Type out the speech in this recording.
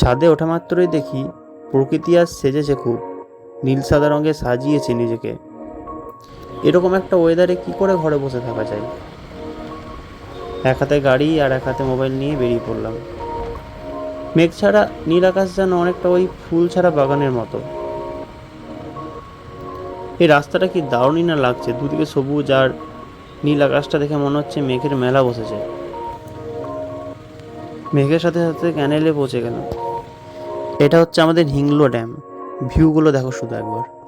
ছাদে ওঠা মাত্রই দেখি প্রকৃতি আজ সেজেছে খুব। নীল সাদা রঙে সাজিয়েছে নিজেকে। এরকম একটা ওয়েদারে কি করে ঘরে বসে থাকা যায়? এক হাতে গাড়ি আর এক হাতে মোবাইল নিয়ে বেরিয়ে পড়লাম। মেঘ ছাড়া নীল আকাশ যেন অনেকটা ওই ফুল ছাড়া বাগানের মতো। এই রাস্তাটা কি দারুণই না লাগছে? দুদিকে সবুজ আর নীল আকাশটা দেখে মনে হচ্ছে মেঘের মেলা বসেছে। মেঘের সাথে সাথে ক্যানেলে পৌঁছে গেলাম। এটা হচ্ছে আমাদের হিংলো ড্যাম। ভিউগুলো দেখো শুধু একবার।